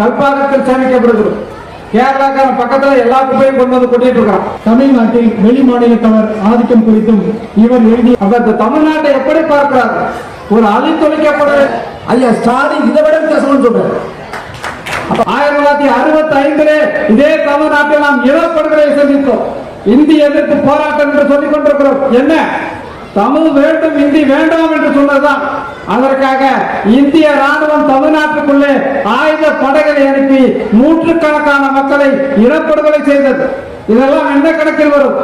கல்பாக்கத்தில் சேமிக்கப்படுகிறது. கேரளாக்காரன் பக்கத்துல எல்லா குப்பையும் கொண்டு வந்து கொட்டிட்டு இருக்கான் தமிழ்நாட்டில் வெளி மாநிலத்தவர் ஆதிக்கம் குறித்தும் இவர் எழுதி அப்ப இந்த தமிழ்நாட்டை எப்படி பார்க்கிறார்? ஒரு அழித்தொழிக்கப்பட ஐயா ஸ்டாலின் இதை விட வித்தியாசம்னு சொல்றாரு. ஆயிரத்தி தொள்ளாயிரத்தி அறுபத்தி ஐந்திலே இதே தமிழ்நாட்டில் நாம் இனப்படுகொலை சந்தித்தோம். இந்தி எதிர்ப்பு போராட்டம் என்று சொல்லிக் கொண்டிருக்கிறோம் என்ன? தமிழ் வேண்டும் இந்தி வேண்டாம் என்று சொன்னதுதான். அதற்காக இந்திய ராணுவம் தமிழ்நாட்டுக்குள்ளே ஆயுத படைகளை அனுப்பி நூற்றுக்கணக்கான மக்களை இனப்படுகொலை செய்தது. இதெல்லாம் எந்த கணக்கில் வரும்?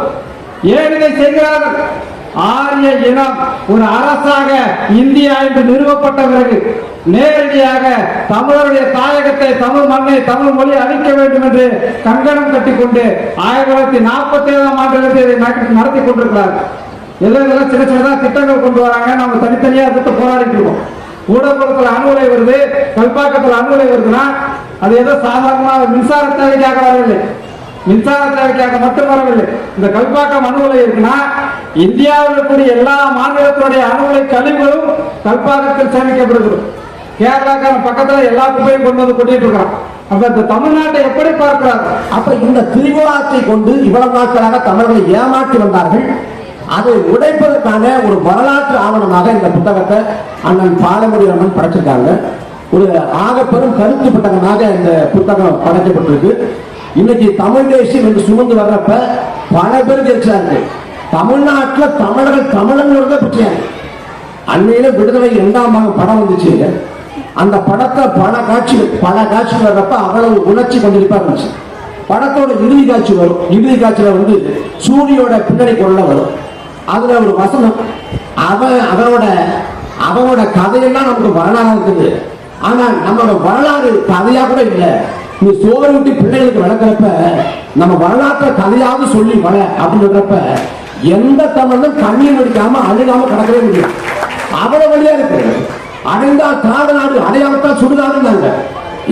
ஏன் இதை செய்கிறார்கள்? ஆரிய இனம் ஒரு அரசாக இந்தியா என்று நிறுவப்பட்ட பிறகு நேரடியாக தமிழருடைய தாயகத்தை தமிழ் மண்ணை தமிழ் மொழி அழிக்க வேண்டும் என்று கங்கணம் கட்டிக்கொண்டு ஆயிரத்தி தொள்ளாயிரத்தி நாற்பத்தி ஏழாம் ஆண்டிலிருந்து இதை நடத்தி- நடத்தி கொண்டிருக்கிறார்கள். எல்லாம் சின்ன சின்னதாக திட்டங்கள் கொண்டு வராங்க. நம்ம தனித்தனியாக எதிர்த்து போராடிட்டு இருக்கோம். ஊடகத்துல அணுகுலை வருது கல்பாக்கத்தில் அணுகுலை வருதுன்னா அது ஏதோ சாதாரணமாக மின்சார தேவைக்காக வரவில்லை. மின்சார தேவைக்காக மட்டும் வரவில்லை. இந்த கல்பாக்கம் அணுகுலை இருக்குன்னா இந்தியாவில் இருக்கக்கூடிய எல்லா மாநிலத்தினுடைய அணுகுலை கழிவுகளும் கல்பாக்கத்தில் சேமிக்கப்படுகிறது. கேரளாக்கான பக்கத்தில் எல்லா குப்பையும் கொண்டு வந்து கொட்டிட்டு இருக்கிறான். அப்ப இந்த தமிழ்நாட்டை எப்படி பார்க்கிறார்கள் அப்ப இந்த திரிபுராத்தை கொண்டு இவ்வளவு நாட்களாக தமிழர்களை ஏமாற்றி வந்தார்கள். அதை உடைப்பதற்கான ஒரு வரலாற்று ஆவணமாக இந்த புத்தகத்தை அண்ணன் பாலமுடி அம்மன் படைச்சிருக்காங்க. ஒரு ஆக பெரும் கருத்து புத்தகமாக இந்த புத்தகம் படைக்கப்பட்டிருக்கு. இன்னைக்கு தமிழ் தேசியம் என்று சுமந்து வர்றப்ப பல பேர் ஜெயிச்சாங்க தமிழ்நாட்டுல தமிழர்கள் தமிழங்கிறத பற்றியாங்க அண்மையில விடுதலை இரண்டாம் பாகம் படம் வந்துச்சு. அந்த படத்தை பல காட்சிகள் பல காட்சிகள் வர்றப்ப அவ்வளவு உணர்ச்சி கொண்டிருப்பா இருந்துச்சு. படத்தோட இறுதி காட்சி வரும். இறுதி காட்சியில வந்து சூரியோட பின்னணி கொள்ள வரும். அதுல ஒரு வசனம். அவன் அவனோட அவனோட கதையெல்லாம் நமக்கு வரலாறு இருக்குது. ஆனா நம்மளோட வரலாறு கதையா கூட இல்லை. நீ சோறு விட்டு பிள்ளைகளுக்கு வளர்க்குறப்ப நம்ம வரலாற்றை கதையாவது சொல்லி வள அப்படின்றப்ப எந்த தமிழும் கண்ணீர் முடிக்காம அழுகாம கிடக்கவே முடியும் அவ்வளவு வழியா இருக்கு. அடைந்தா காதலாடு நாடு அடையாமத்தான் சுடுகாடுனாங்க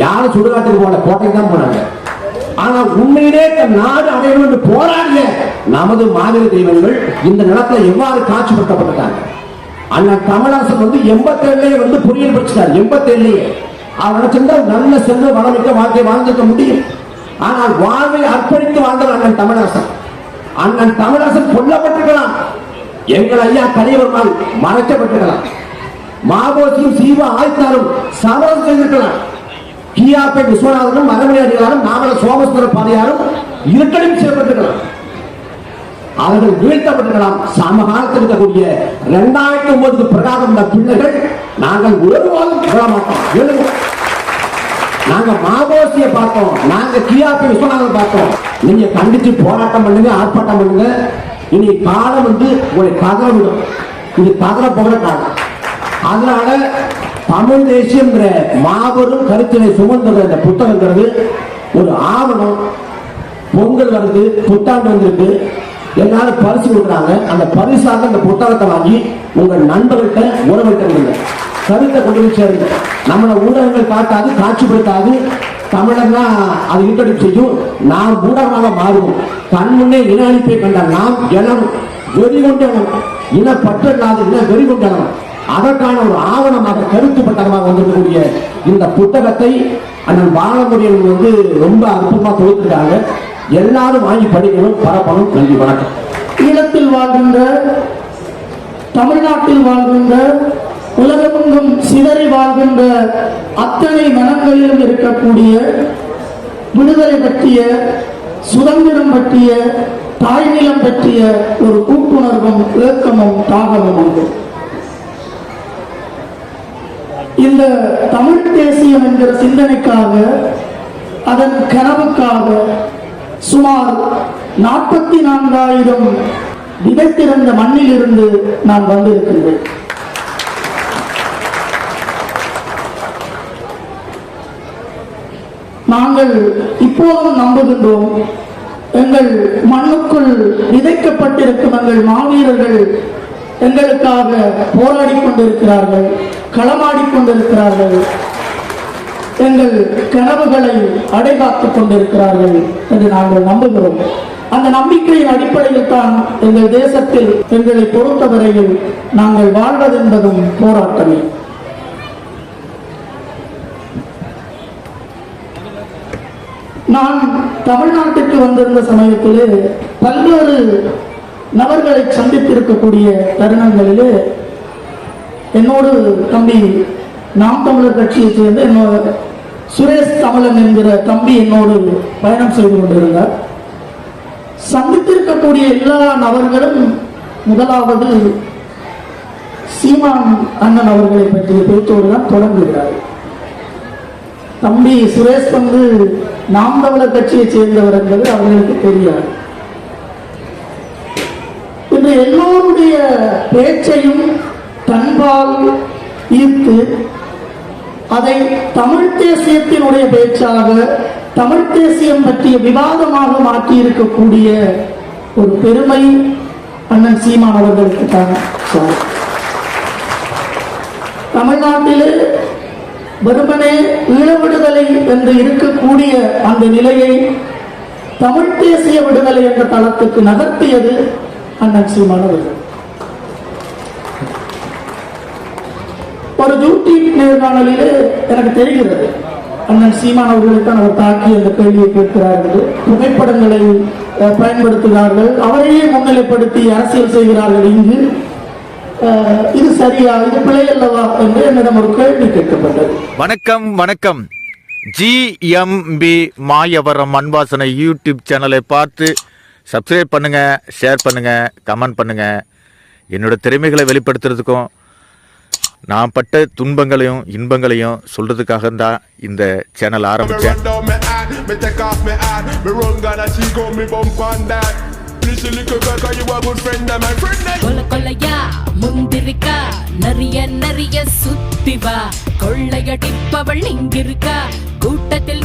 யாரும் சுடுகாட்டுக்கு போல கோட்டைக்கு தான் போனாங்க. ஆனா உண்மையிலே தன் நாடு அடையணும் என்று போராடிய நமது மாநில தெய்வங்கள் இந்த நிலத்துல எவ்வாறு காட்சிப்படுத்தப்பட்டிருக்காங்க அண்ணன் கமலஹாசன் வந்து எண்பத்தேழுலயே வந்து பொறியியல் படிச்சிட்டார். எண்பத்தேழுலயே. அவர் நினைச்சிருந்தா நல்ல செல்வ வளமிக்க வாழ்க்கை வாழ்ந்திருக்க முடியும். ஆனால் வாழ்வை அர்ப்பணித்து வாழ்ந்தவர் அண்ணன் கமலஹாசன். அண்ணன் தமிழாசன் கொல்லப்பட்டிருக்கலாம். எங்கள் ஐயா கலியவர்மால் மறைக்கப்பட்டிருக்கலாம். மாபோசியும் சீவா ஆய்த்தாரும் சமரம் செய்திருக்கலாம். கியாப்பை விஸ்வநாதனும் மரமணி அடிகளாரும் நாமல சோமஸ்வர பாதையாரும் இருக்கடும் செய்யப்பட்டிருக்கலாம் அவர்கள் வீழ்த்தப்பட்டிருக்கலாம் சமகாலத்தில் இருக்கக்கூடிய இரண்டாயிரத்தி ஒன்பதுக்கு பிரகாரம் இந்த பிள்ளைகள் நாங்கள் உலகாலும் சொல்ல மாட்டோம். எழுதுவோம் நாங்க மாபோசிய பார்த்தோம். நாங்க கியாப்பி விஸ்வநாதன் பார்த்தோம். நீங்க கண்டிச்சு போராட்டம் பண்ணுங்க ஆர்ப்பாட்டம் பண்ணுங்க. இனி காலம் வந்து உங்களை கதற விடும். இது கதற போகிற காலம் அதனால தமிழ் தேசியம்ங்கிற மாபெரும் கருத்தினை சுமந்துற இந்த புத்தகங்கிறது ஒரு ஆவணம். பொங்கல் வருது புத்தாண்டு வந்திருக்கு. என்னால பரிசு கொடுக்குறாங்க. அந்த பரிசாக அந்த புத்தகத்தை வாங்கி உங்க நண்பர்கிட்ட உறவுகிட்ட கருத்தை கொண்டு போய் சேருங்க. நம்மளை ஊடகங்கள் காட்டாது காட்சிப்படுத்தாது. தமிழர்னா அது இன்ட்ரடியூஸ் செய்யும். நாம் ஊடகமாக மாறுவோம். கண் முன்னே இன அழிப்பை கண்ட நாம் இனம் வெறி கொண்டு இன பற்று இல்லாத இன வெறி கொண்டு அதற்கான ஒரு ஆவணமாக கருத்து பட்டகமாக வந்திருக்கக்கூடிய இந்த புத்தகத்தை அண்ணன் பாலமுடியன் வந்து ரொம்ப அற்புதமாக தொகுத்திருக்காங்க எல்லாரும் வாங்கி படிக்கணும். பரப்பணும். நன்றி வணக்கம். ஈழத்தில் வாழ்கின்ற தமிழ்நாட்டில் வாழ்கின்ற உலகமெங்கும் சிதறி வாழ்கின்ற அத்தனை மனங்களிலும் இருக்கக்கூடிய விடுதலை பற்றிய சுதந்திரம் பற்றிய தாய்நிலம் பற்றிய ஒரு கூட்டுணர்வும் ஏக்கமும் தாகமும் உண்டு. இந்த தமிழ் தேசியம் என்கிற சிந்தனைக்காக அதன் கனவுக்காக சுமார் நாற்பத்தி நான்காயிரம் விதைத்திருந்த மண்ணிலிருந்து நான் வந்திருக்கின்றேன். நாங்கள் இப்போதும் நம்புகின்றோம் எங்கள் மண்ணுக்குள் விதைக்கப்பட்டிருக்கும் எங்கள் மாவீரர்கள் எங்களுக்காக போராடி கொண்டிருக்கிறார்கள். களமாடிக் கொண்டிருக்கிறார்கள் எங்கள் கனவுகளை அடைகாத்துக் கொண்டிருக்கிறார்கள் என்று நாங்கள் நம்புகிறோம். அந்த நம்பிக்கையின் அடிப்படையில் தான் எங்கள் தேசத்தில் எங்களை பொறுத்தவரையில் நாங்கள் வாழ்வதென்பதும் போராட்டமே. நான் தமிழ்நாட்டுக்கு வந்திருந்த சமயத்திலே பல்வேறு நபர்களை சந்தித்திருக்கக்கூடிய தருணங்களிலே என்னோடு தம்பி நாம் தமிழர் கட்சியை சேர்ந்த என்னோட சுரேஷ் தமிழன் என்கிற தம்பி என்னோடு பயணம் செய்து கொண்டிருந்தார். சந்தித்திருக்கக்கூடிய எல்லா நபர்களும் முதலாவது சீமான் அண்ணன் அவர்களை பற்றிய பேச்சோடு தான் தொடங்குகிறார் தம்பி சுரேஷ் வந்து நாம் தமிழர் கட்சியை சேர்ந்தவர் என்பது அவர்களுக்கு தெரியாது. இன்று எல்லோருடைய பேச்சையும் பண்பால் ஈர்த்து அதை தமிழ் தேசியத்தினுடைய பேச்சாக தமிழ் தேசியம் பற்றிய விவாதமாக மாற்றி இருக்கக்கூடிய ஒரு பெருமை அண்ணன் சீமான் அவர்களுக்கு தான் தமிழ்நாட்டிலே வெறுமனே ஈழ விடுதலை என்று இருக்கக்கூடிய அந்த நிலையை தமிழ் தேசிய விடுதலை என்ற தளத்துக்கு நகர்த்தியது அண்ணன் சீமான் அவர்கள். ஒரு யூடியூப் நேர்காணலிலே எனக்கு தெரிகிறது. அண்ணன் சீமான் அவர்களுக்கு அவர் தாக்கி அந்த கேள்வியை கேட்கிறார்கள். புகைப்படங்களை பயன்படுத்துகிறார்கள். அவரையே முன்னிலைப்படுத்தி அரசியல் செய்கிறார்கள். இங்கு இது சரியா இது பிழை அல்லவா என்று என்னிடம் ஒரு கேள்வி கேட்கப்பட்டது. வணக்கம் வணக்கம். ஜிஎம்பி மாயவரம் அன்பாசனை யூடியூப் சேனலை பார்த்து சப்ஸ்கிரைப் பண்ணுங்க ஷேர் பண்ணுங்க கமெண்ட் பண்ணுங்க. என்னோட திறமைகளை வெளிப்படுத்துறதுக்கும் நான் பட்ட துன்பங்களையும் இன்பங்களையும் சொல்றதுக்காக தான் இந்த சேனல் eh? கொலையா முந்திருக்கா நிறைய நிறைய சுத்தி வா கொள்ளையடிப்பவள் இங்கிருக்கா கூட்டத்தில்